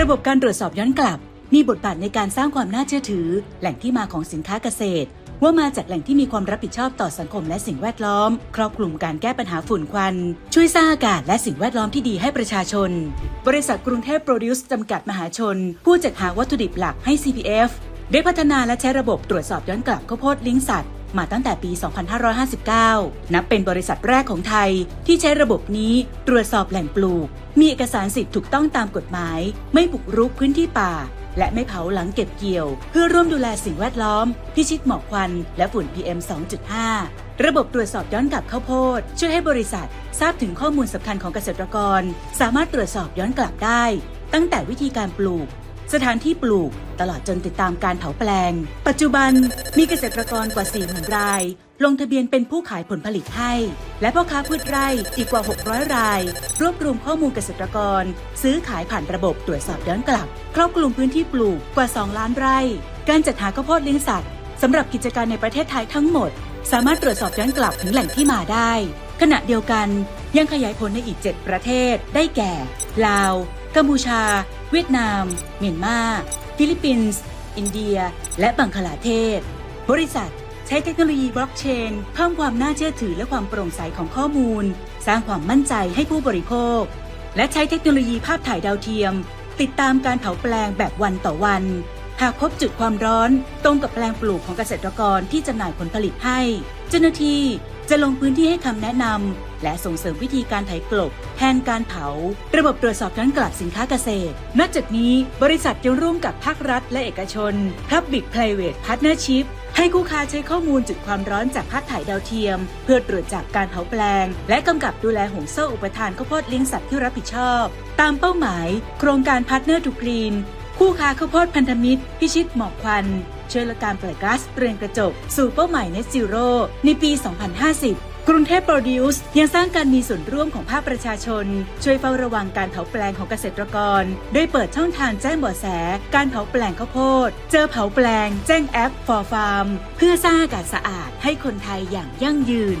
ระบบการตรวจสอบย้อนกลับ มีบทบาทในการสร้างความน่าเชื่อถือ แหล่งที่มาของสินค้าเกษตร ว่ามาจากแหล่งที่มีความรับผิดชอบต่อสังคมและสิ่งแวดล้อม ครอบคลุมการแก้ปัญหาฝุ่นควัน ช่วยสร้างอากาศและสิ่งแวดล้อมที่ดีให้ประชาชน บริษัทกรุงเทพโปรดิวส์จำกัดมหาชน ผู้จัดหาวัตถุดิบหลักให้ CPF ได้พัฒนาและใช้ระบบตรวจสอบย้อนกลับข้าวโพดลิงสัตว์ มาตั้งแต่ปี 2559 นับเป็นบริษัทแรกของไทยที่ใช้ระบบนี้ตรวจสอบแหล่งปลูก มีเอกสารสิทธิ์ถูกต้องตามกฎหมาย ไม่บุกรุกพื้นที่ป่า และไม่เผาหลังเก็บเกี่ยว เพื่อร่วมดูแลสิ่งแวดล้อม พิชิตหมอกควัน และฝุ่น PM 2.5ระบบตรวจสอบย้อนกลับข้าวโพด ช่วยให้บริษัท ทราบถึงข้อมูลสำคัญของเกษตรกร สามารถตรวจสอบย้อนกลับได้ ตั้งแต่วิธีการปลูก สถานที่ปลูกตลอดจนติดตามการเผาแปลง ปัจจุบันมีเกษตรกรกว่า4,000 ราย ลงทะเบียนเป็นผู้ขายผลผลิตให้ และพ่อค้าพืชไร่อีกกว่า 600 ราย รวบรวมข้อมูลเกษตรกร ซื้อขายผ่านระบบตรวจสอบย้อนกลับ ครอบคลุมพื้นที่ปลูกกว่า 2 ล้านไร่ การจัดหาข้าวโพดเลี้ยงสัตว์สำหรับกิจการในประเทศไทยทั้งหมด สามารถตรวจสอบย้อนกลับถึงแหล่งที่มาได้ ขณะเดียวกันยังขยายผลในอีก 7 ประเทศได้แก่ ลาว กัมพูชา เวียดนาม เมียนมา ฟิลิปปินส์ อินเดีย และบังคลาเทศ บริษัทใช้เทคโนโลยีบล็อกเชนเพิ่มความน่าเชื่อถือและความโปร่งใสของข้อมูล สร้างความมั่นใจให้ผู้บริโภค และใช้เทคโนโลยีภาพถ่ายดาวเทียม ติดตามการเผาแปลงแบบวันต่อวัน หากพบจุดความร้อน ตรงกับแปลงปลูกของเกษตรกรที่จำหน่ายผลผลิตให้ เจ้าหน้าที่ จะลงพื้นที่ให้คำแนะนำและส่งเสริมวิธีการไถกลบ แทนการเผา ระบบตรวจสอบย้อนกลับสินค้าเกษตร นอกจากนี้บริษัทยังร่วมกับภาครัฐและเอกชน Public Private Partnership ให้คู่ค้าใช้ข้อมูลจุดความร้อนจากภาพถ่ายดาวเทียม เพื่อตรวจจับการเผาแปลง และกำกับดูแลห่วงโซ่อุปทานข้าวโพดเลี้ยงสัตว์ที่รับผิดชอบ ตามเป้าหมาย โครงการ Partner to Green คู่ค้าข้าวโพดพันธมิตร พิชิตหมอกควัน ช่วยลดการปล่อยก๊าซเรือนกระจก สู่เป้าหมาย Net Zero ในปี 2050กรุงเทพโปรดิวส์ยังสร้างการมีส่วนร่วมของภาคประชาชน ช่วยเฝ้าระวังการเผาแปลงของเกษตรกร โดยเปิดช่องทางแจ้งเบาะแส การเผาแปลงข้าวโพด เจอเผาแปลง แจ้งแอป for farm เพื่อสร้างอากาศสะอาดให้คนไทยอย่างยั่งยืน